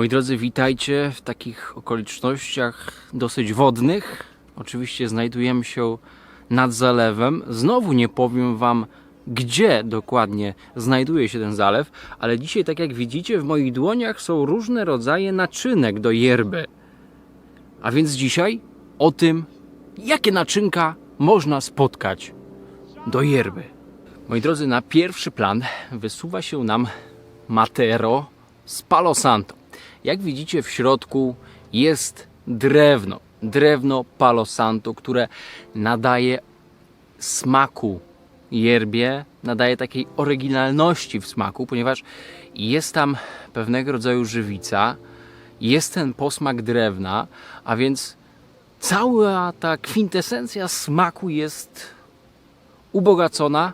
Moi drodzy, witajcie w takich okolicznościach dosyć wodnych. Oczywiście znajdujemy się nad zalewem. Znowu nie powiem Wam, gdzie dokładnie znajduje się ten zalew, ale dzisiaj, tak jak widzicie, w moich dłoniach są różne rodzaje naczynek do yerby. A więc dzisiaj o tym, jakie naczynka można spotkać do yerby. Moi drodzy, na pierwszy plan wysuwa się nam Matero z Palo Santo. Jak widzicie, w środku jest drewno. Drewno Palo Santo, które nadaje smaku yerbie, nadaje takiej oryginalności w smaku, ponieważ jest tam pewnego rodzaju żywica, jest ten posmak drewna, a więc cała ta kwintesencja smaku jest ubogacona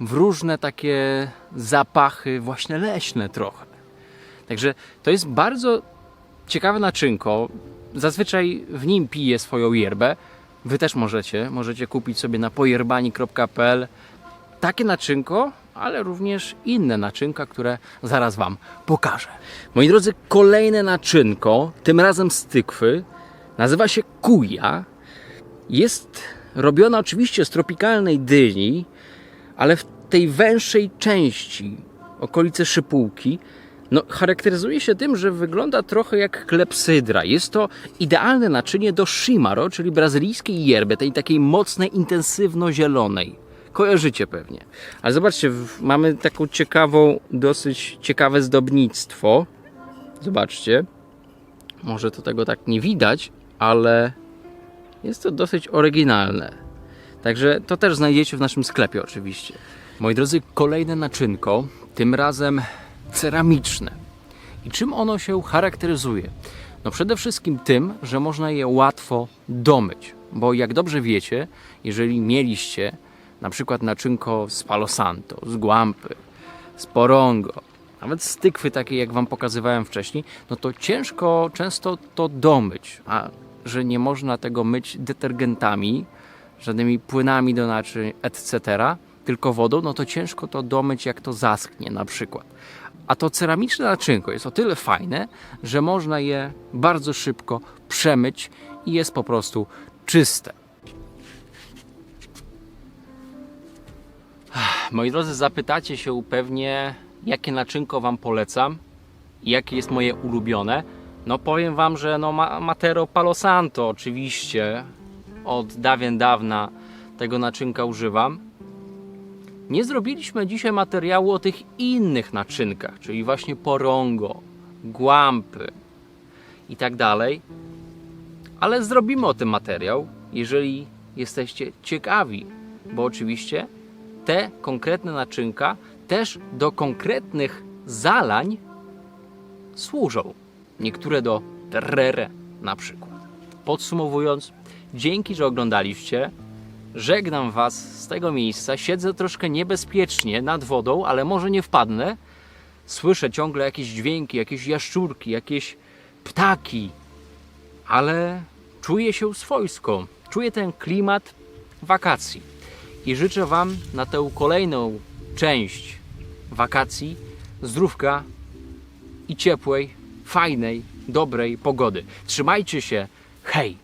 w różne takie zapachy, właśnie leśne trochę. Także to jest bardzo ciekawe naczynko. Zazwyczaj w nim piję swoją yerbę. Wy też możecie. Możecie kupić sobie na pojerbani.pl takie naczynko, ale również inne naczynka, które zaraz Wam pokażę. Moi drodzy, kolejne naczynko, tym razem z tykwy, nazywa się kuja. Jest robiona oczywiście z tropikalnej dyni, ale w tej węższej części, okolice szypułki, no, charakteryzuje się tym, że wygląda trochę jak klepsydra. Jest to idealne naczynie do shimaro, czyli brazylijskiej yerby, tej takiej mocnej, intensywno-zielonej. Kojarzycie pewnie. Ale zobaczcie, mamy taką ciekawą, dosyć ciekawe zdobnictwo. Zobaczcie. Może to tego tak nie widać, ale jest to dosyć oryginalne. Także to też znajdziecie w naszym sklepie oczywiście. Moi drodzy, kolejne naczynko, tym razem ceramiczne. I czym ono się charakteryzuje? No przede wszystkim tym, że można je łatwo domyć. Bo jak dobrze wiecie, jeżeli mieliście na przykład naczynko z Palo Santo, z Guampy, z Porongo, nawet z tykwy jak Wam pokazywałem wcześniej, no to ciężko często to domyć, a że nie można tego myć detergentami, żadnymi płynami do naczyń, etc., tylko wodą, no to ciężko to domyć, jak to zaschnie na przykład. A to ceramiczne naczynko jest o tyle fajne, że można je bardzo szybko przemyć i jest po prostu czyste. Moi drodzy, zapytacie się pewnie, jakie naczynko Wam polecam jakie jest moje ulubione. No powiem Wam, że no ma- Matero Palo Santo oczywiście od dawien dawna tego naczynka używam. Nie zrobiliśmy dzisiaj materiału o tych innych naczynkach, czyli właśnie porongo, guampy i tak dalej. Ale zrobimy o tym materiał, jeżeli jesteście ciekawi, bo oczywiście te konkretne naczynka też do konkretnych zalań służą. Niektóre do terrere na przykład. Podsumowując, dzięki, że oglądaliście. Żegnam Was z tego miejsca. Siedzę troszkę niebezpiecznie nad wodą, ale może nie wpadnę. Słyszę ciągle jakieś dźwięki, jakieś jaszczurki, jakieś ptaki, ale czuję się swojsko. Czuję ten klimat wakacji. I życzę Wam na tę kolejną część wakacji zdrówka i ciepłej, fajnej, dobrej pogody. Trzymajcie się. Hej!